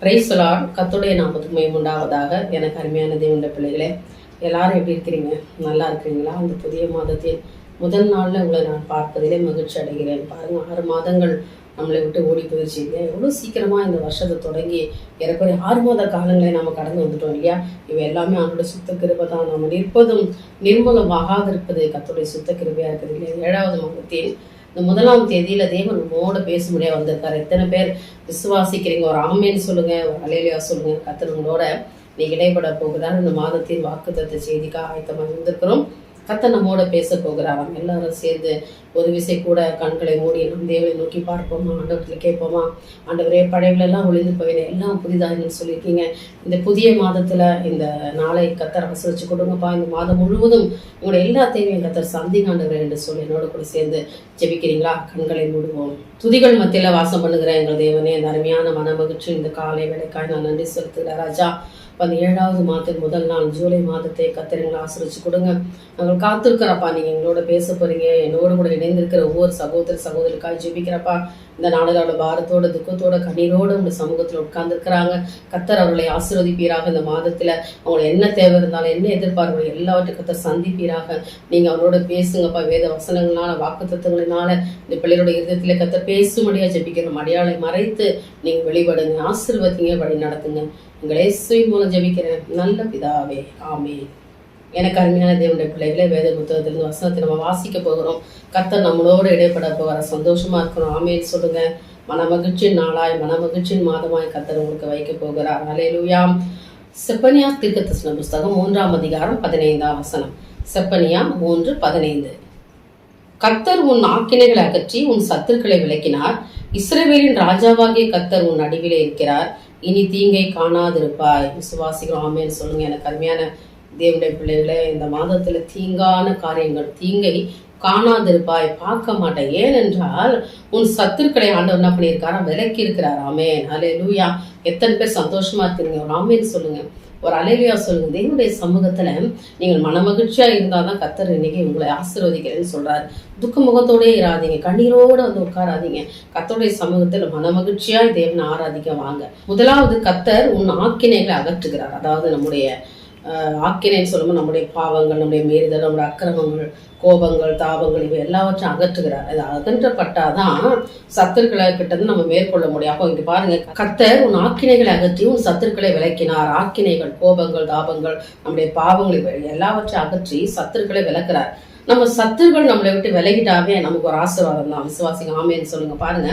பிரைசலால் கத்துடைய நாமத்துக்கு மையம் உண்டாவதாக. எனக்கு அருமையான தேவண்ட பிள்ளைகளே எல்லாரும் எப்படி இருக்கிறீங்க? நல்லா இருக்கிறீங்களா? அந்த புதிய மாதத்தின் முதல் நாளில் உங்களை நான் பார்ப்பதிலே மகிழ்ச்சி அடைகிறேன். பாருங்க ஆறு மாதங்கள் நம்மளை விட்டு ஓடி போயிடுச்சு இல்லையா? எவ்வளோ சீக்கிரமாக இந்த வருஷத்தை தொடங்கி ஏறக்குறைய ஆறு மாத காலங்களை நம்ம கடந்து வந்துட்டோம் இல்லையா? இவை எல்லாமே அவனோட சுத்த கிருபை தான். நம்ம நிற்பதும் நிர்மூலமாகாது இருப்பது கத்துடைய சுத்த கிருபையாக இருக்குது இல்லையா? ஏழாவது மாதத்தில் இந்த முதலாம் தேதியில தேவன் உங்களோட பேச வந்திருக்காரு. எத்தனை பேர் விசுவாசிக்கிறீங்க? ஒரு ஆமேன்னு சொல்லுங்க ஒரு அலையிலையா சொல்லுங்க. கத்தர் நீ இடைப்பட போகுதான் இந்த மாதத்தின் வாக்குத்தத்தை செய்திக்காக ஆயத்தமாக இருந்திருக்கிறோம். கத்த நம்மோட பேச போகிறாராம் எல்லாரும் சேர்ந்து ஒரு விசை கூட கண்களை மூடி நம் தேவனை நோக்கி பார்ப்போமா? ஆண்டவத்தில் கேட்போமா? ஆண்டவரே படைகளெல்லாம் ஒளிந்து போயின. எல்லாம் புதிதாகன்னு சொல்லியிருக்கீங்க. இந்த புதிய மாதத்தில் இந்த நாளை கத்தர் ஆசிரிச்சு கொடுங்கப்பா. இந்த மாதம் முழுவதும் உங்களோட எல்லா தேவையும் கத்தர் சந்திங்க ஆண்டவரே என்று சொல்லி என்னோட கூட சேர்ந்து ஜெபிக்கிறீங்களா? கண்களை மூடுவோம். துதிகள் மத்தியில் வாசம் பண்ணுகிற எங்கள் தேவனே அந்த அருமையான மன மகிழ்ச்சி இந்த காலை வேலைக்காய் நான் நன்றி செலுத்துகிறேன் ராஜா. அப்ப அந்த ஏழாவது மாதத்தின் முதல் நாள் ஜூலை மாதத்தை கத்திரங்களை ஆசிரிச்சு கொடுங்க. நாங்கள் காத்திருக்கிறப்பா நீங்க எங்களோட பேச போறீங்க. என்னோட கூட இணைந்திருக்கிற ஒவ்வொரு சகோதர சகோதரிக்காய் ஜெபிக்கிறப்பா இந்த நாடுகளோட பாரத்தோட துக்கத்தோட கண்ணீரோட உங்க சமூகத்துல உட்கார்ந்துருக்கிறாங்க. கத்தர் அவர்களை ஆசீர்வதிப்பீராக இந்த மாதத்துல. அவங்களுக்கு என்ன தேவை இருந்தாலும் என்ன எதிர்பார்ப்பு எல்லாவற்றையும் கத்தர் சந்திப்பீராக. நீங்க அவரோட பேசுங்கப்பா வேத வசனங்களால வாக்கு தத்துவங்களினால இந்த பிள்ளைகளோட இருதயத்துல கத்தர் பேசும்படியா ஜெபிக்கிறோம். அடையாளை மறைத்து நீங்க வெளிப்படுங்க ஆசீர்வதிங்க வழி நடத்துங்க எங்களை இயேசுவின் மூலம் ஜெபிக்கிறேன். நல்ல பிதாவே ஆமே எனக்கு அருமையான தேவனுடைய பிள்ளைகளே வேத புத்தகத்திலிருந்து வசனத்தை நம்ம வாசிக்க போகிறோம். கத்தர் நம்மளோட இடைப்பட போகிற சந்தோஷமா இருக்கிறோம் ஆமேன்னு சொல்லுங்க. மனமகிழ்ச்சியின் நாளாய் மனமகிழ்ச்சியின் மாதமாய் கத்தர் உங்களுக்கு வைக்க போகிறார். அலையலுயாம் செப்பனியா தீர்க்கதரிசன புஸ்தகம் மூன்றாம் அதிகாரம் பதினைந்தாம் வசனம். செப்பனியா மூன்று பதினைந்து. கத்தர் உன் ஆக்கினைகளை அகற்றி உன் சத்துருக்களை விளக்கினார். இஸ்ரேவேலின் ராஜாவாகிய கர்த்தர் உன் நடுவிலே இருக்கிறார். இனி தீங்கை காணாதிருப்பாய். விசுவாசிகள் ஆமேன்னு சொல்லுங்க. எனக்கு அருமையான தேவடைய பிள்ளைகளை இந்த மாதத்துல தீங்கான காரியங்கள் தீங்கை காணாதிருப்பாய் பார்க்க மாட்டேன். ஏனென்றால் உன் சத்துருக்களை ஆண்டவர் என்ன பண்ணியிருக்காரா? விலக்கி இருக்கிறார். ஆமேன். அலே லூயா எத்தனை பேர் சந்தோஷமா இருக்கிறீங்க? ஒரு ஆமேன்னு சொல்லுங்க. ஒரு அலையிலையா சொல்லுங்க. தேவனுடைய சமூகத்துல நீங்கள் மனமகிழ்ச்சியா இருந்தாதான் கத்தர் இன்னைக்கு உங்களை ஆசீர்வதிக்கிறேன்னு சொல்றாரு. துக்க முகத்தோடே இராதீங்க. கண்ணீரோட வந்து உட்காராதீங்க. கத்தருடைய சமூகத்துல மனமகிழ்ச்சியா தேவனை ஆராதிக்க வாங்க. முதலாவது கத்தர் உன் ஆக்கினைகளை அகற்றுகிறார். அதாவது நம்முடைய ஆக்கினைன்னு சொல்லும்போது நம்முடைய பாவங்கள் நம்முடைய மீறுதல் நம்முடைய அக்கிரமங்கள் கோபங்கள் தாபங்கள் இவை எல்லாவற்றையும் அகற்றுகிறார். அது அகற்றப்பட்டாதான் சத்துருக்களை கிட்டது நம்ம மேற்கொள்ள முடியும். அப்போ இங்கே பாருங்க கத்தர் உன் ஆக்கினைகளை அகற்றி உன் சத்துருக்களை விளக்கினார். ஆக்கினைகள் கோபங்கள் தாபங்கள் நம்முடைய பாவங்கள் இவை எல்லாவற்றையும் அகற்றி சத்துருக்களை விளக்குறார். நம்ம சத்துருக்கள் நம்மளை விட்டு விலகிட்டாவே நமக்கு ஒரு ஆசீர்வாதம் தான். விசுவாசிங்க ஆமேன்னு சொல்லுங்க பாருங்க.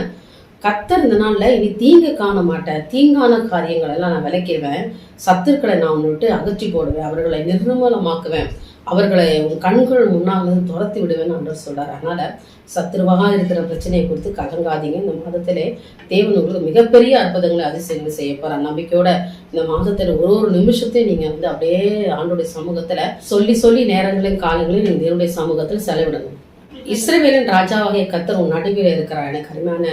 கத்தர் இந்த நாளில் இனி தீங்கு காண மாட்டேன் தீங்கான காரியங்களெல்லாம் நான் விளக்கிடுவேன். சத்துருக்களை நான் உன்னை விட்டு அகற்றி போடுவேன். அவர்களை நிர்மூலமாக்குவேன். அவர்களை உன் கண்கள் முன்னால் துரத்தி விடுவேன்னு ஆண்டவர் சொல்கிறார் அதனால சத்துருவாக இருக்கிற பிரச்சனையை குறித்து கலங்காதீங்க. இந்த மாதத்திலே தேவன் உங்களுக்கு மிகப்பெரிய அற்புதங்களை அதிசயங்கள் செய்ய போற நம்பிக்கையோட இந்த மாதத்துல ஒரு ஒரு நிமிஷத்தையும் நீங்க வந்து அப்படியே ஆண்டுடைய சமூகத்துல சொல்லி சொல்லி நேரங்களையும் காலங்களையும் நீங்க தேவனுடைய சமூகத்தில் செலவிடணும். இஸ்ரேலின் ராஜாவாகிய கத்தர் உன் நடுவில் இருக்கிறார். எனக்கு அருமையான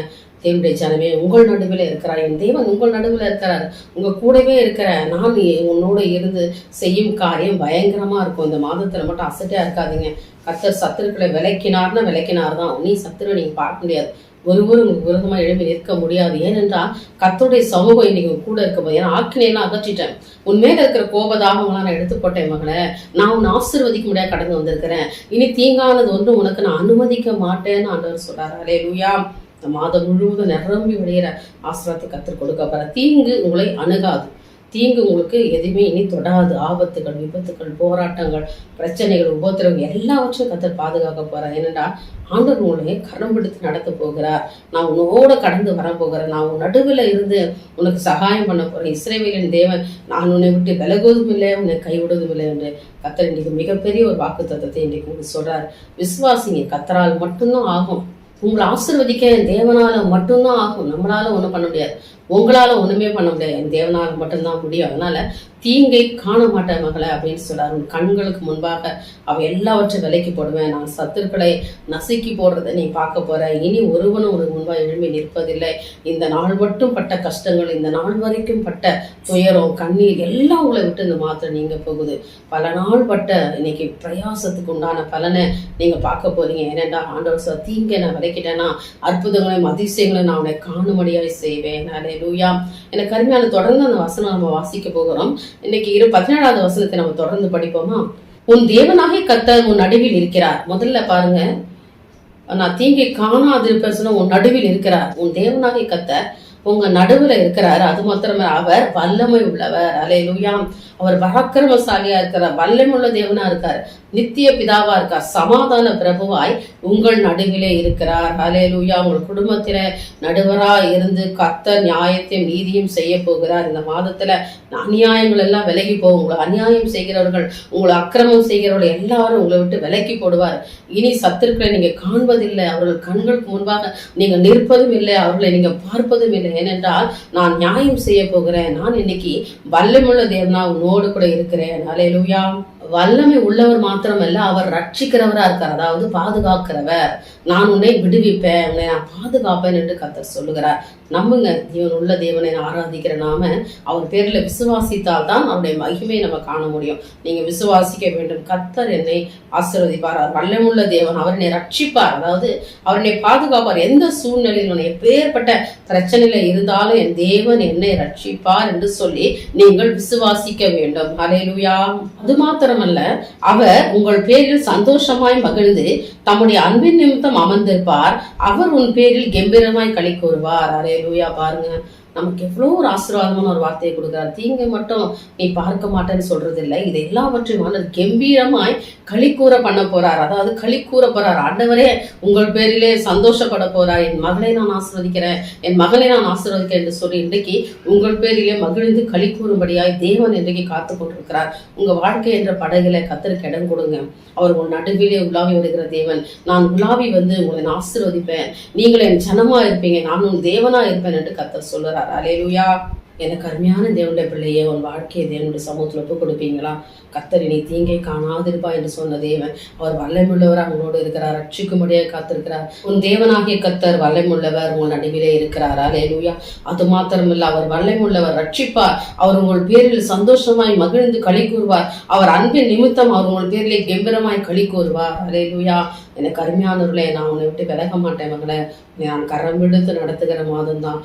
தேவனுடைய ஜனமே உங்கள் நடுவில் இருக்கிறார். என் தேவன் உங்கள் நடுவில் இருக்கிறார். உங்கள் கூடவே இருக்கிற நான் உன்னோட இருந்து செய்யும் காரியம் பயங்கரமாக இருக்கும். இந்த மாதத்தில் மட்டும் அசட்டையாக இருக்காதீங்க. கத்தர் சத்துருக்களை விளக்கினார்னா விளக்கினார் தான் நீ சத்துருவை நீங்க பார்க்க முடியாது. ஒருவரும் உங்களுக்கு விரதமாக எழுப்பி நிற்க முடியாது. ஏனென்றால் கத்தருடைய சமூகம் இன்னைக்கு கூட இருக்க போது ஏன்னா ஆக்கினையெல்லாம் அகற்றிட்டேன். உன் மேல இருக்கிற கோபதாகங்களாம் நான் எடுத்து போட்டேன் மகளே. நான் உன்னை ஆசிர்வதிக்க முடியாது கடந்து வந்திருக்கிறேன். இனி தீங்கானது ஒன்று உனக்கு நான் அனுமதிக்க மாட்டேன்னு ஆண்டவர் சொல்றாரு. அலே லூயா இந்த மாதம் முழுவதும் நிரம்பி விளையிற ஆசிரத்தை கற்றுக் கொடுக்க போற. தீங்கு உங்களை அணுகாது. தீங்கு உங்களுக்கு எதுவுமே இனி தொடாது. ஆபத்துகள் விபத்துகள் போராட்டங்கள் பிரச்சனைகள் உபத்திரம் எல்லாவற்றையும் கத்தர் பாதுகாக்க போகிறார் ஏனென்றா ஆண்டவர் உங்களை கரம் பிடித்து நடத்த போகிறார். நான் உன்னோட கடந்து வரப்போகிறேன் நான் உன் நடுவில் இருந்து உனக்கு சகாயம் பண்ண போகிறேன் இஸ்ரேவேலின் தேவன் நான் உன்னை விட்டு விலகுவதும் இல்லை உன்னை கைவிடுவதும் இல்லை என்று கத்தர் இன்றைக்கு மிகப்பெரிய ஒரு வாக்கு தத்துவத்தை இன்றைக்கு உங்களுக்கு சொல்கிறார் விசுவாசிங்க கத்தரால் மட்டும்தான் ஆகும். உங்களை ஆசிர்வதிக்க தேவனால மட்டும்தான் ஆகும். நம்மளால ஒன்றும் பண்ண முடியாது. உங்களால் ஒன்றுமே பண்ண முடியாது. என் தேவனால மட்டும்தான் முடியும். அதனால் தீங்கை காண மாட்டேன் மகளை அப்படின்னு சொல்கிறார் உன் கண்களுக்கு முன்பாக அவள் எல்லாவற்றையும் விலைக்கு போடுவேன். நான் சத்துருக்களை நசுக்கி போடுறதை நீ பார்க்க போகிற இனி ஒருவனும் உனக்கு முன்பாக எழும்பி நிற்பதில்லை. இந்த நாள் மட்டும் பட்ட கஷ்டங்கள் இந்த நாள் வரைக்கும் பட்ட துயரம் கண்ணீர் எல்லாம் உங்களை விட்டு இந்த மாத்திரை நீங்கள் போகுது. பல நாள் பட்ட இன்னைக்கு பிரயாசத்துக்கு உண்டான பலனை நீங்கள் பார்க்க போறீங்க. ஏனெண்டா ஆண்டவர் சார் தீங்கை நான் விலைக்கிட்டேன்னா அற்புதங்களையும் அதிசயங்களையும் நான் உன்னை காணும்படியாக செய்வேன். அலே லூயா எனக்கு கருமையான தொடர்ந்து அந்த வசனம் நம்ம வாசிக்க போகிறோம். இன்னைக்கு இரு பதினேழாவது வசனத்தை நம்ம தொடர்ந்து படிப்போமா? உன் தேவனாகிய கத்த உன் நடுவில் இருக்கிறார். முதல்ல பாருங்க. நான் தீங்கை காணாதிருப்பேன் சொன்ன உன் நடுவில் இருக்கிறார். உன் தேவனாகிய கத்தர் உங்க நடுவுல இருக்கிறாரு. அது மாத்திரமே அவர் வல்லமை உள்ளவர். அலையிலுயா அவர் பராக்கிரமசாலியா இருக்கிறார் வல்லமுள்ள தேவனா இருக்கார். நித்திய பிதாவா இருக்கார். சமாதான பிரபுவாய் உங்கள் நடுவிலே இருக்கிறார். அலையிலுயா உங்கள் குடும்பத்தில நடுவரா இருந்து கத்த நியாயத்தையும் நீதியும் செய்ய போகிறார். இந்த மாதத்துல அநியாயங்கள் எல்லாம் விலகி போகும். உங்களை அநியாயம் செய்கிறவர்கள் உங்களை அக்கிரமம் செய்கிறவர்கள் எல்லாரும் உங்களை விட்டு விலக்கி போடுவார். இனி சத்துருக்களை நீங்க காண்பதில்லை. அவர்கள் கண்களுக்கு முன்பாக நீங்க நிற்பதும் இல்லை. அவர்களை நீங்க பார்ப்பதும் இல்லை. ஏனென்றால் நான் நியாயம் செய்ய போகிறேன். நான் இன்னைக்கு வல்லமுள்ள தேவனா உன்னோடு கூட இருக்கிறேன். அலையலுயா வல்லமை உள்ளவர் மாத்திரமல்ல அவர் ரட்சிக்கிறவரா இருக்கார். அதாவது பாதுகாக்கிறவர். நான் உன்னை விடுவிப்பேன். உன்னை நான் பாதுகாப்பேன் என்று கத்தர் சொல்லுகிறார். நம்புங்க. இவன் உள்ள தேவனை ஆராதிக்கிற நாம அவர் பேரில் விசுவாசித்தால் தான் அவருடைய மகிமையை நம்ம காண முடியும். நீங்கள் விசுவாசிக்க வேண்டும். கத்தர் என்னை ஆசீர்வதிப்பார் அவர் வல்லமுள்ள தேவன் அவர் என்னை ரட்சிப்பார். அதாவது அவர் என்னை பாதுகாப்பார். எந்த சூழ்நிலையில் உன்னை எப்பேற்பட்ட பிரச்சனையில இருந்தாலும் என் தேவன் என்னை ரட்சிப்பார் என்று சொல்லி நீங்கள் விசுவாசிக்க வேண்டும். அலையிலுயா அது மாத்திரமல்ல அவர் உங்கள் பேரில் சந்தோஷமாய் மகிழ்ந்து தம்முடைய அன்பின் நிமித்தம் அமர்ந்திருப்பார். அவர் உன் பேரில் கம்பீரமாய் களி கூறுவார். ஹalleluya பாருங்க நமக்கு எவ்வளோ ஒரு ஆசீர்வாதமான ஒரு வார்த்தையை கொடுக்குறார். தீங்கை மட்டும் நீ பார்க்க மாட்டேன்னு சொல்றது இல்லை இது எல்லாவற்றையும் ஆனால் கம்பீரமாய் களிக்கூற பண்ண போறார். அதாவது களிக்கூற போறார். ஆண்டவரே உங்கள் பேரிலே சந்தோஷப்பட போறார். என் மகளை நான் ஆசீர்வதிக்கிறேன். என் மகனை நான் ஆசீர்வதிக்கிறேன் என்று சொல்லி இன்றைக்கு உங்கள் பேரிலே மகிழ்ந்து களி கூறும்படியாய் தேவன் இன்றைக்கு காத்து கொண்டிருக்கிறார். உங்க வாழ்க்கை என்ற படகுல கத்தருக்கு இடம் கொடுங்க. அவர் உங்கள் நடுவிலே உலாவி வருகிற தேவன். நான் உலாவி வந்து உங்களை நான் ஆசீர்வதிப்பேன். நீங்கள் என் ஜனமா இருப்பீங்க. நான் உன் தேவனா இருப்பேன் என்று கத்தர் சொல்லுறார் Hallelujah எனக்கு அருமையான தேவனுடைய பிள்ளையே உன் வாழ்க்கையை தேவனுடைய சமூகத்தில் ஒப்பு கொடுப்பீங்களா? கத்தர் இனி தீங்கை காணாதிருப்பா என்று சொன்ன தேவன் அவர் வல்லமுள்ளவர் அவங்களோடு இருக்கிறார் ரட்சிக்கும்படியாக காத்திருக்கிறார். உன் தேவனாகிய கத்தர் வல்லமுள்ளவர் உங்கள் நடுவிலே இருக்கிறாரா. அலேலுயா அது மாத்திரமில்ல அவர் வல்லமுள்ளவர் ரட்சிப்பார். அவர் உங்கள் பேரில் சந்தோஷமாய் மகிழ்ந்து களி கூறுவார். அவர் அன்பின் நிமித்தம் அவர் உங்கள் பேரிலே கம்பீரமாய் களி கூறுவார். அலேலுயா எனக்கு அருமையானவர்களே நான் உன்னை விட்டு விலக மாட்டேன் மகளே. நான் கரம் விடுத்து நடத்துகிற மாதம் தான்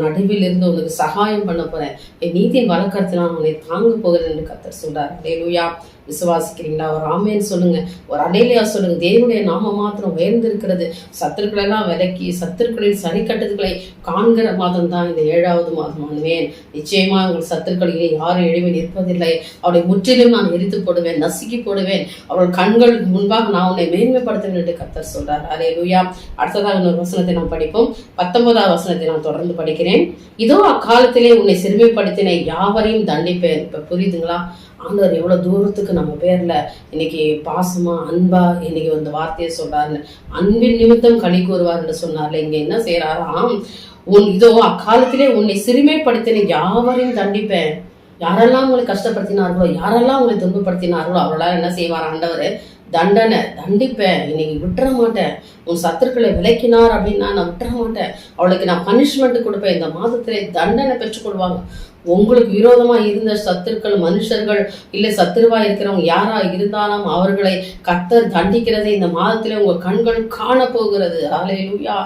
நடுவில் இருந்து உனக்கு சகாயம் பண்ண போறேன். என் நீதியை வழக்கத்தில் உங்களை தாங்க போகிறேன் என்று கத்தர் சொல்றார். லேலுயா விசுவாசிக்கிறீங்களா? ஒரு ஆமேன்னு சொல்லுங்க. ஒரு அடையிலையா சொல்லுங்க. தேவனுடைய நாம மாத்திரம் உயர்ந்திருக்கிறது. சத்துருக்களெல்லாம் விலக்கி சத்துருக்களின் சனிக்கட்டுகளை காண்கிற மாதம் தான் இந்த ஏழாவது மாதம். ஆனுவேன் நிச்சயமா உங்கள் சத்துருக்களிலே யாரும் எழுவி நிற்பதில்லை. அவளை முற்றிலும் நான் எரித்து போடுவேன் நசுக்கி போடுவேன். அவள் கண்களுக்கு முன்பாக நான் உன்னை மேன்மைப்படுத்துவேன் என்று கத்தர் சொல்றார். அரே லூயா அடுத்ததாக இன்னொரு வசனத்தை நான் படிப்போம். பத்தொன்பதாவது வசனத்தை நான் தொடர்ந்து படிக்கிறேன். இதோ அக்காலத்திலே உன்னை சிறுமைப்படுத்தின யாவரையும் தண்டிப்பேன். இப்ப புரியுதுங்களா? ஆண்டவர் எவ்வளவு தூரத்துக்கு நம்ம பேர்ல இன்னைக்கு பாசமா அன்பா இன்னைக்கு அந்த வார்த்தையை சொல்கிறாருன்னு அன்பின் நிமித்தம் களி கூறுவார்னு சொன்னார்ல இங்க என்ன செய்யறாராம் உன் இதோ அக்காலத்திலே உன்னை சிறுமைப்படுத்தின யாவரையும் தண்டிப்பேன். யாரெல்லாம் உங்களை கஷ்டப்படுத்தினார்களோ யாரெல்லாம் உங்களை துன்பப்படுத்தினார்களோ அவர்களால் என்ன செய்வார் ஆண்டவர்? தண்டனை தண்டிப்பேன். இன்னைக்கு விட்டுற மாட்டேன். உன் சத்துருக்களை விலக்கினார் அப்படின்னா நான் விட்டுற மாட்டேன். அவளுக்கு நான் பனிஷ்மெண்ட் கொடுப்பேன். இந்த மாதத்திலே தண்டனை பெற்றுக்கொள்வாங்க உங்களுக்கு விரோதமாக இருந்த சத்துருக்கள் மனுஷர்கள் இல்லை சத்துருவாக இருக்கிறவங்க யாராக இருந்தாலும் அவர்களை கத்தர் தண்டிக்கிறதை இந்த மாதத்தில் உங்கள் கண்கள் காண போகிறது ஆலையிலுயா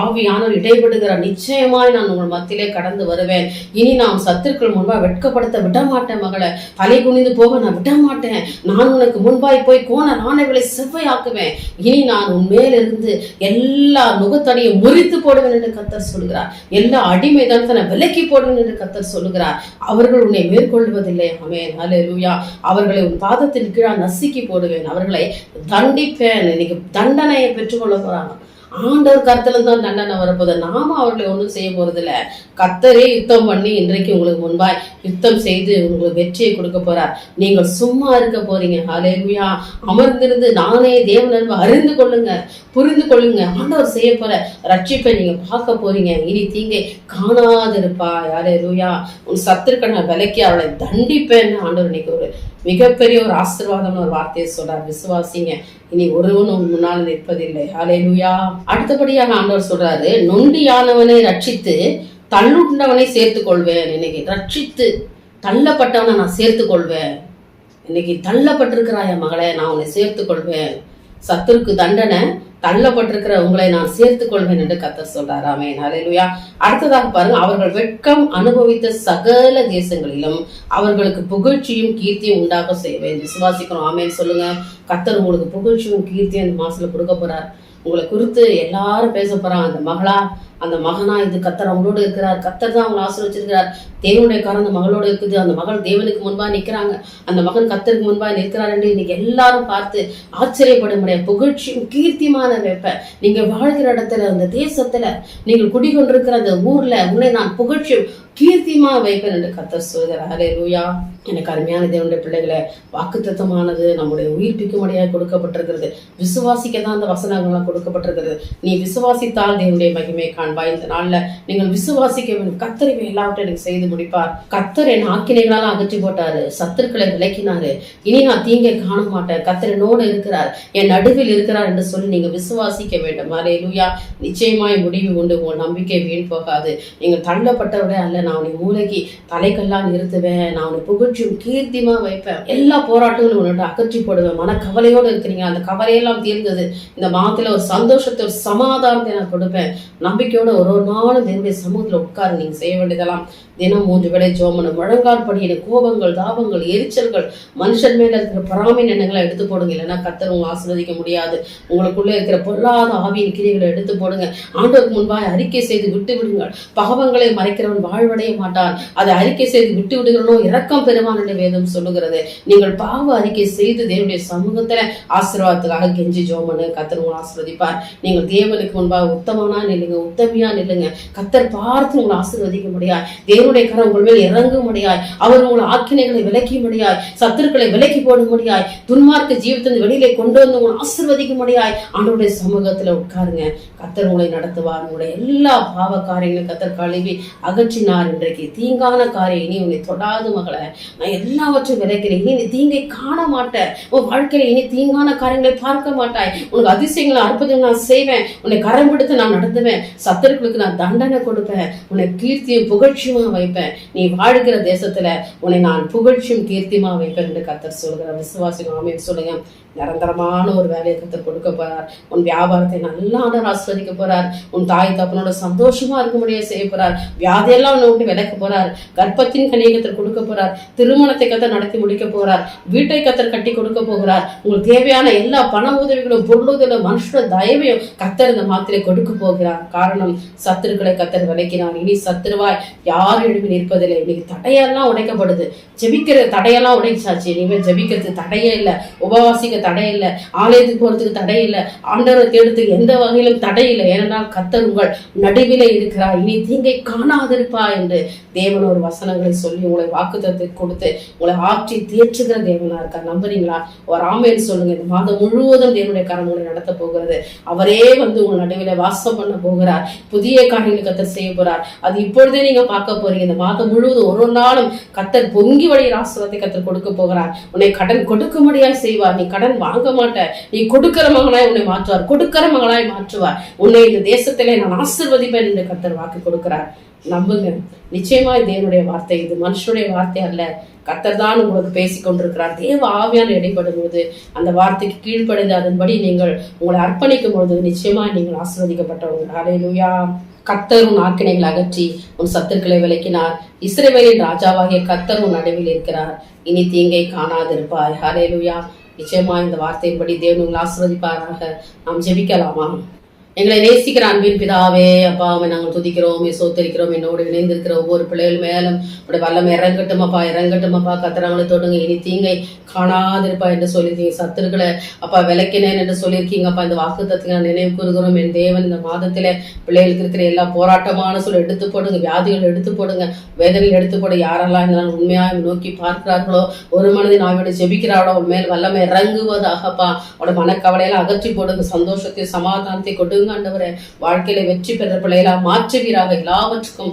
ஆவியானவர் இடைபடுகிறார். நிச்சயமாய் நான் உங்கள் மத்தியிலே கடந்து வருவேன். இனி நாம் சத்துருக்கள் முன்பா வெட்கப்படுத்த விட மாட்டேன் மகளை. தலை குனிந்து போக நான் விட மாட்டேன் நான் உனக்கு முன்பாய் போய் கோண நாணயங்களை செவ்வையாக்குவேன். இனி நான் உன் மேலிருந்து எல்லா நுகத்தடியும் முறித்து போடுவேன் என்று கத்தர் சொல்கிறார். எல்லா அடிமைதான் தன்னை விலக்கி போடுவேன் என்று கத்தர் சொல்லுகிறார் அவர்கள் உன்னை மேற்கொள்வதில்லை அமேன் ஹalleluya. அவர்களை உன் பாதத்தின் கீழா நசுக்கி போடுவேன். அவர்களை தண்டிப்பேன். இன்னைக்கு தண்டனையை பெற்றுக்கொள்ள போறாங்க. ஆண்டவர் கருத்துல தான் தண்டனை வரப்போது நாம அவர்களை ஒன்றும் செய்ய போறதில்ல. கத்தரே யுத்தம் பண்ணி இன்றைக்கு உங்களுக்கு முன்பாய் யுத்தம் செய்து உங்களுக்கு வெற்றியை கொடுக்க போறார். நீங்கள் சும்மா இருக்க போறீங்க. ஹalleluya அமர்ந்திருந்து நானே தேவன் அறிந்து கொள்ளுங்க புரிந்து கொள்ளுங்க. ஆண்டவர் செய்ய போற ரட்சிப்பை நீங்க பார்க்க போறீங்க. இனி தீங்கை காணாதிருப்பா ஹalleluya உன் சத்துருக்களை நான் விலக்கி அவளை தண்டிப்பேன்னு ஆண்டவர் இன்னைக்கு ஒரு மிகப்பெரிய ஒரு ஆசிர்வாதம்னு ஒரு வார்த்தையை சொல்றார். விசுவாசிங்க இனி ஒருவனும் முன்னால் நிற்பதில்லை. ஹalleluya அடுத்தபடியாக ஆண்டவர் சொல்றாரு நொண்டியானவனை ரட்சித்து தள்ளுண்டவனை சேர்த்து கொள்வேன் இன்னைக்கு ரட்சித்து தள்ளப்பட்டவனை நான் சேர்த்து கொள்வேன் இன்னைக்கு தள்ளப்பட்டிருக்கிறாய மகளே நான் உன்னை சேர்த்து கொள்வேன் சத்துருக்கு தண்டனை தள்ளப்பட்டிருக்கிற உங்களை நான் சேர்த்துக் கொள்வேன் என்று கத்தர் சொல்றார். ஆமென். ஹalleluya. அடுத்ததாக பாருங்க அவர்கள் வெட்கம் அனுபவித்த சகல தேசங்களிலும் அவர்களுக்கு புகழ்ச்சியும் கீர்த்தியும் உண்டாக செய்வேன் விசுவாசிக்கிறோம். ஆமென். சொல்லுங்க. கத்தர் உங்களுக்கு புகழ்ச்சியும் கீர்த்தியும் இந்த மாசத்துல கொடுக்க போறார். உங்களை குறித்து எல்லாரும் பேச போறான் அந்த மகளா அந்த மகனா இது கத்தர் அவங்களோட இருக்கிறார். கத்தர் தான் அவங்களை ஆசீர்வச்சிருக்கிறார். தேவனுடைய காரம் அந்த மகளோட இருக்குது. அந்த மகள் தேவனுக்கு முன்பா நிற்கிறாங்க அந்த மகன் கத்தருக்கு முன்பா நிற்கிறார் என்று இன்னைக்கு எல்லாரும் பார்த்து ஆச்சரியப்பட முடியாது புகழ்ச்சியும் கீர்த்திமான வெப்ப. நீங்க வாழ்கிற இடத்துல அந்த தேசத்துல நீங்கள் குடிகொண்டிருக்கிற அந்த ஊர்ல உன்னை நான் புகழ்ச்சியும் கீர்த்திமா வைப்பேன் என்று கத்தர் சொல்கிறார். ஹலே லூயா எனக்கு அருமையான தேவனுடைய பிள்ளைகளை வாக்குத்தத்தமானது நம்முடைய உயிர்ப்பிக்கும்படியாக கொடுக்கப்பட்டிருக்கிறது. விசுவாசிக்க தான் அந்த வசனங்கள்லாம் கொடுக்கப்பட்டிருக்கிறது. நீ விசுவாசித்தால் தேவனுடைய மகிமை காண்பாய். இந்த நாளில் நீங்கள் விசுவாசிக்க வேண்டும். கத்தர் இவை எல்லாவற்றையும் எனக்கு செய்து முடிப்பார். கத்தர் என் ஆக்கினைகளால் அகற்றி போட்டாரு. சத்துருக்களை விலக்கினாரு. இனி நான் தீங்கை காண மாட்டேன் கத்தர் என்னோடு இருக்கிறார். என் நடுவில் இருக்கிறார் என்று சொல்லி நீங்க விசுவாசிக்க வேண்டும். அரே லூயா நிச்சயமாய் முடிவு உண்டு. உங்கள் நம்பிக்கை வீண் போகாது. நீங்கள் தள்ளப்பட்டவரே அல்ல. நான் உன்னை மூளைக்கு தலைக்கெல்லாம் நிறுத்துவேன். நான் உன்னை புகழ்ச்சியும் கீர்த்திமா வைப்பேன். எல்லா போராட்டங்களும் உன்னோட அகற்றி போடுவேன் மன கவலையோடு இருக்கிறீங்க. அந்த கவலையெல்லாம் தீர்ந்தது. இந்த மாதத்துல ஒரு சந்தோஷத்தை ஒரு சமாதானத்தை நான் கொடுப்பேன். நம்பிக்கையோட ஒரு ஒரு நாளும் தேவனுடைய சமூகத்துல உட்காரு. நீங்க செய்ய வேண்டியதெல்லாம் தினம் மூன்று வேளை ஜோமனம் முழங்கால் படியின கோபங்கள் தாபங்கள் எரிச்சல்கள் மனுஷன் மேல இருக்கிற பொறாமை எண்ணங்களை எடுத்து போடுங்க. இல்லைன்னா கத்தர் உங்களை ஆசீர்வதிக்க முடியாது. உங்களுக்குள்ள இருக்கிற பொல்லாத ஆவியின் கிரிகளை எடுத்து போடுங்க. ஆண்டவருக்கு முன்பாக அறிக்கை செய்து விட்டு விடுங்கள். பகவங்களை மறைக்கிறவன் வாழ்வடைய மாட்டான். அதை அறிக்கை செய்து விட்டு விடுகிறனோ இரக்கம் பெறுவான் என்று வேதம் சொல்லுகிறது. நீங்கள் பாவ அறிக்கை செய்து தேவனுடைய சமூகத்துல ஆசீர்வாதத்துக்காக கெஞ்சி ஜோமனு கத்தர் உங்களை ஆசீர்வதிப்பார். நீங்கள் தேவனுக்கு முன்பாக உத்தமனா நில்லுங்க உத்தமியா நில்லுங்க. கத்தர் பார்த்து உங்களை ஆசீர்வதிக்க முடியாது தேவனுடைய கரம் உங்கள் மேல் இறங்க முடியாது அவர் உங்களை ஆக்கினைகளை விலக்கி முடியாது சத்துருக்களை விலக்கி போட முடியாது துன்மார்க்க ஜீவித்தின் வெளியிலே கொண்டு வந்து உங்களை ஆசீர்வதிக்க முடியாது ஆண்டோடைய சமூகத்துல உட்காருங்க. கத்தர் உங்களை நடத்துவார். உங்களுடைய எல்லா பாவ காரியங்களும் கத்தர் கழுவி அகற்றினார் இன்றைக்கு. தீங்கான காரியம் இனி உன்னை தொடாது மகளை. நான் எல்லாவற்றையும் விதைக்கிறேன். இனி நீ தீங்கை காண மாட்டேன். உன் வாழ்க்கையில இனி தீங்கான காரியங்களை பார்க்க மாட்டாய். உனக்கு அதிசயங்களை அற்புதம் நான் செய்வேன். உன்னை கரம் பிடித்து நான் நடத்துவேன் சத்தர்களுக்கு நான் தண்டனை கொடுப்பேன். உன்னை கீர்த்தியும் புகழ்ச்சியுமா வைப்பேன். நீ வாழ்கிற தேசத்துல உன்னை நான் புகழ்ச்சியும் கீர்த்தியுமா வைப்பேன் என்று கத்தர் சொல்கிற விசுவாசி ஆமென். சொல்லுங்க. நிரந்தரமான ஒரு வேலையை கத்தர் கொடுக்க போறார். உன் வியாபாரத்தை நல்லா ஆண்டவர் ஆஸ்வதிக்க போறார். உன் தாய் தப்பனோட சந்தோஷமா இருக்க முடியாது செய்ய போறார். வியாதியெல்லாம் உன்னை விட்டு விலக்க போறார். கர்ப்பத்தின் கணியகத்தில் கொடுக்க போறார். திருமணத்தை கத்தர் நடத்தி முடிக்க போறார். வீட்டை கத்தர் கட்டி கொடுக்க போகிறார். உங்களுக்கு தேவையான எல்லா பண உதவிகளும் பொருளுதலும் மனுஷோட தயவையும் கத்தர் இந்த மாத்திரை கொடுக்க போகிறார். காரணம் சத்துருக்களை கத்தர் விளக்கினார் இனி சத்துருவாய் யார் எழுப்பி நிற்பதில்லை. இன்னைக்கு தடையெல்லாம் உடைக்கப்படுது. ஜெபிக்கிற தடையெல்லாம் உடைச்சாச்சு. இனிமேல் ஜெபிக்கிறது தடையே இல்லை. உபவாசிக்க தடை இல்லை. ஆலயத்துக்கு போறதுக்கு தடை இல்லை. ஆண்டவரை தேடுறதுக்கு எந்த வகையிலும் தடை இல்லை. ஏனென்றால் கத்தர் உங்கள் நடுவில் இருக்கிறார். இனி தீங்கை காணாதிருப்பா என்று தேவன் ஒரு வசனங்களை சொல்லி உங்களை வாக்குத்தத்தை கொடுத்து உங்களை ஆற்றி தேற்றுகிற தேவனா இருக்கார். நம்புறீங்களா? ஒரு ஆமையன் சொல்லுங்க. இந்த மாதம் முழுவதும் தேவனுடைய கரம் உங்களை நடத்த போகிறது. அவரே வந்து உங்கள் நடுவில் வாசம் பண்ண போகிறார். புதிய காரியங்களை கத்தர் செய்ய போறார். அது இப்பொழுதே நீங்க பார்க்க போறீங்க. இந்த மாதம் முழுவதும் ஒரு நாளும் கத்தர் பொங்கி வழியில் ஆசிரத்தை கத்தர் கொடுக்க போகிறார். உன்னை கடன் கொடுக்கும்படியா செய்வார். நீ கடன் வாங்க மாட்டேன் நீ கொடுக்கிற மகனாய் உன்னை மாற்றுவார். கொடுக்கிற மகனாய் மாற்றுவார். உன்னை இந்த தேசத்திலே நான் ஆசிர்வதிப்பேன் என்று கத்தர் வாக்கு கொடுக்கிறார். நம்புங்க. நிச்சயமா இது தேவனுடைய வார்த்தை இது. மனுஷனுடைய வார்த்தை அல்ல. கத்தர் தான் உங்களுக்கு பேசிக் கொண்டிருக்கிறார். தேவ ஆவியான இடைப்படும் போது அந்த வார்த்தைக்கு கீழ்ப்படைந்து அதன்படி நீங்கள் உங்களை அர்ப்பணிக்கும் பொழுது நிச்சயமா நீங்கள் ஆசிர்வதிக்கப்பட்டவங்க அலையிலுயா கத்தர் உன் ஆக்கினைகள் அகற்றி உன் சத்துக்களை விளக்கினார். இஸ்ரேவேலின் ராஜாவாகிய கத்தர் உன் நடுவில் இருக்கிறார். இனி தீங்கை காணாதிருப்பாய். ஹரேலுயா நிச்சயமா இந்த வார்த்தையின்படி தேவன் உங்களை ஆசிர்வதிப்பாராக. நாம் ஜெபிக்கலாமா? எங்களை நேசிக்கிற அன்பின் பிதாவே அப்பாவை நாங்கள் துதிக்கிறோம் சோத்தரிக்கிறோம் என்னோடு இணைந்திருக்கிற ஒவ்வொரு பிள்ளைகள் மேலும். உடைய வல்லம் இறங்கட்டுமாப்பா இறங்கட்டுமாப்பா இறங்கட்டும் தொடுங்க. இனி தீங்கை காணாதிருப்பா என்று சொல்லியிருக்கீங்க. சத்துருக்களை அப்பா விளக்கினேன் என்று சொல்லியிருக்கீங்கப்பா இந்த வாக்கு நான் நினைவு கூறுகிறோம். என் தேவன் இந்த மாதத்தில் பிள்ளைகளுக்கு இருக்கிற எல்லா போராட்டமான சொல்ல எடுத்து போடுங்க. வியாதிகள் எடுத்து போடுங்க. வேதனைகள் எடுத்து போட. யாரெல்லாம் இருந்தாலும் உண்மையாக நோக்கி பார்க்கிறார்களோ ஒரு மனதின் ஆவியோட ஜெபிக்கிறாளோ அவள் மேல் வல்லமை இறங்குவதாகப்பா அவட மனக்கவலையெல்லாம் அகற்றி போடுங்க. சந்தோஷத்தை சமாதானத்தை கொண்டு கொடுங்க ஆண்டவரே வாழ்க்கையில வெற்றி பெற பிள்ளைகளா மாற்றுவீராக எல்லாவற்றுக்கும்.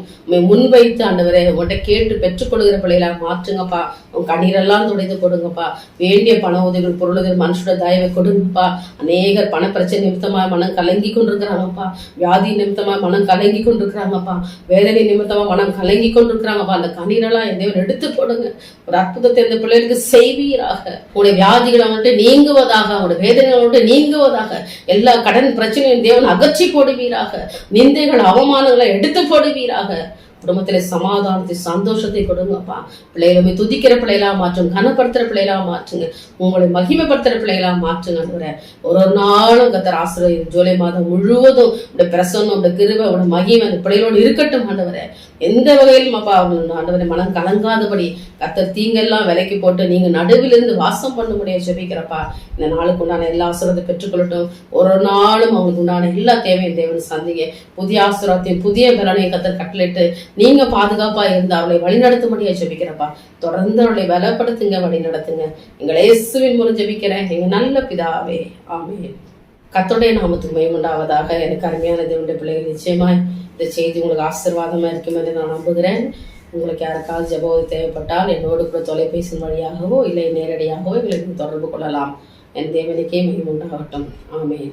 முன்வைத்து ஆண்டவரே உங்கள்கிட்ட கேட்டு பெற்றுக்கொள்கிற பிள்ளைகளா மாற்றுங்கப்பா. உன் கண்ணீரெல்லாம் துடைத்து கொடுங்கப்பா. வேண்டிய பண உதவிகள் பொருளுதல் மனுஷோட தயவை கொடுங்கப்பா. அநேகர் பண பிரச்சனை நிமித்தமா மனம் கலங்கி கொண்டிருக்கிறாங்கப்பா. வியாதி நிமித்தமா மனம் கலங்கி கொண்டிருக்கிறாங்கப்பா. வேதனை நிமித்தமா மனம் கலங்கி கொண்டிருக்கிறாங்கப்பா. அந்த கண்ணீரெல்லாம் என் எடுத்து போடுங்க. ஒரு அற்புதத்தை இந்த பிள்ளைகளுக்கு செய்வீராக. உங்களுடைய வியாதிகளை வந்துட்டு நீங்குவதாக அவனுடைய வேதனைகளை வந்துட்டு நீங்குவதாக எல்லா கடன் பிரச்சனையும் தேவன் அகற்றி போடுவீராக. நிந்தைகள் அவமானங்களை எடுத்து போடுவீராக. குடும்பத்தில் சமாதானத்தை சந்தோஷத்தை கொடுங்கப்பா பிள்ளைகளை துதிக்கிற பிள்ளைகளா மாற்றும் கனப்படுத்துகிற பிள்ளைகளா மாற்றுங்க. உங்களை மகிமைப்படுத்துகிற பிள்ளைகளா மாற்றுங்க ஒரு ஒரு நாளும் கத்தர் ஆசிரியர் ஜூலை மாதம் முழுவதும் இந்த பிரசன்னம் இந்த கிருவை உடைய மகிமை அந்த பிள்ளைகளோடு இருக்கட்டும் ஆண்டவரை. எந்த வகையிலும் அப்பா அவங்க ஆண்டவரை மனம் கலங்காதபடி கத்தர் தீங்கெல்லாம் விலைக்கு போட்டு நீங்க நடுவில் இருந்து வாசம் பண்ண முடியாது ஜெபிக்கிறப்பா இந்த நாளுக்கு உண்டான எல்லா ஆசிரியத்தை பெற்றுக்கொள்ளட்டும். ஒரு ஒரு நாளும் அவங்களுக்கு உண்டான எல்லா தேவையும் தேவன் சந்திங்க. புதிய ஆசிரியத்தையும் புதிய பலனையும் கத்தர் கட்டளிட்டு நீங்க பாதுகாப்பா இருந்து அவளை வழிநடத்தும்படியா ஜெபிக்கிறப்பா தொடர்ந்து அவளை பலப்படுத்துங்க வழி நடத்துங்க எங்களை இயேசுவின் மூலம் ஜெபிக்கிறேன். எங்க நல்ல பிதாவே. ஆமே கத்தோடைய நாமத்துக்கு மயமுண்டாவதாக எனக்கு அருமையான தேவனுடைய பிள்ளைகள் நிச்சயமாய் இந்த செய்தி உங்களுக்கு ஆசீர்வாதமா இருக்கும் என்று நான் நம்புகிறேன். உங்களுக்கு யாருக்காவது ஜெபம் தேவைப்பட்டால் என்னோடு கூட தொலைபேசி வழியாகவோ இல்லை நேரடியாகவோ எங்களுக்கு தொடர்பு கொள்ளலாம். என் தேவனுக்கே மகிமுண்டாகட்டும் ஆமேன்.